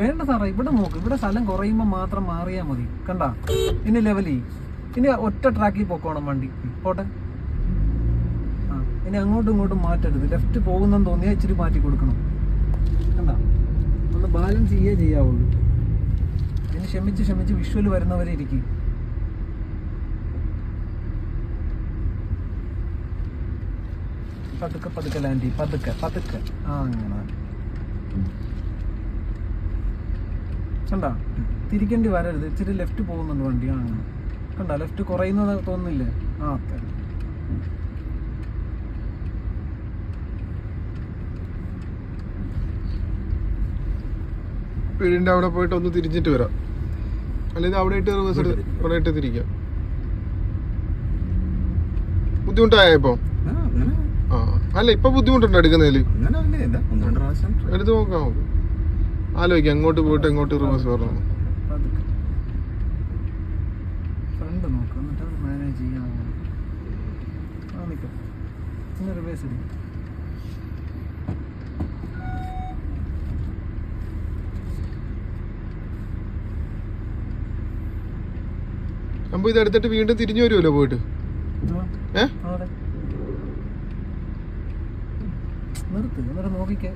വേണ്ട സാറേ ഇവിടെ നോക്ക്. ഇവിടെ സ്ഥലം കുറയുമ്പോൾ മാത്രം മാറിയാൽ മതി. കണ്ട? ഇനി ലെവലി ചെയ്യ് ഇനി ഒറ്റ ട്രാക്കിൽ പോക്കോണം വണ്ടി. പോട്ടെ? ആ ഇനി അങ്ങോട്ടും ഇങ്ങോട്ടും മാറ്റരുത്. ലെഫ്റ്റ് പോകുന്നെന്ന് തോന്നിയാൽ ഇച്ചിരി മാറ്റി കൊടുക്കണം. കണ്ട? ഒന്ന് ബാലൻസ് ചെയ്യേ ചെയ്യാവുള്ളൂ. ഇനി ക്ഷമിച്ച് ക്ഷമിച്ച് വിഷ്വൽ വരുന്നവരെ ഇരിക്കും. പതുക്കെ പതുക്കെ ലാൻഡ് ചെയ്യും. പതുക്കെ പതുക്കെ. ആ അങ്ങനെ. കണ്ട? തിരിക്കേണ്ടി വരരുത്. ഇച്ചിരി ലെഫ്റ്റ് പോകുന്നുണ്ട് വണ്ടി. ആ കണ്ട? ലെഫ്റ്റ് കുറയുന്നത് തോന്നുന്നില്ലേ? ആ ഓക്കെ വീടിന്റെ അവിടെ പോയിട്ട് ഒന്ന് തിരിച്ചിട്ട് വരാം. അല്ലെങ്കിൽ അവിടെ ഇട്ട് റിവേഴ്സ് അവിടെ ഇട്ട് തിരിക്കാം. ബുദ്ധിമുട്ടായ ഇപ്പൊ? ആ, അല്ല ഇപ്പൊ ബുദ്ധിമുട്ടുണ്ടോ എടുക്കുന്നതിൽ എടുത്ത് നോക്കാം നമുക്ക്. ആലോചിക്കാം അങ്ങോട്ട് പോയിട്ട് എങ്ങോട്ട് റിവേഴ്സ് വരണം. ഫ്രണ്ട് നോക്ക് എന്നിട്ട് മാനേജ് ചെയ്യാൻ അങ്ങനെ. ആ നിൽക്കും ഇന്ന് റിവേഴ്സ് ഇടും അപ്പൊ ഇത് എടുത്തിട്ട് വീണ്ടും തിരിഞ്ഞു വരുമല്ലോ പോയിട്ട്? ഏ? അവിടെ. നിർത്ത് നോക്കിക്കേ.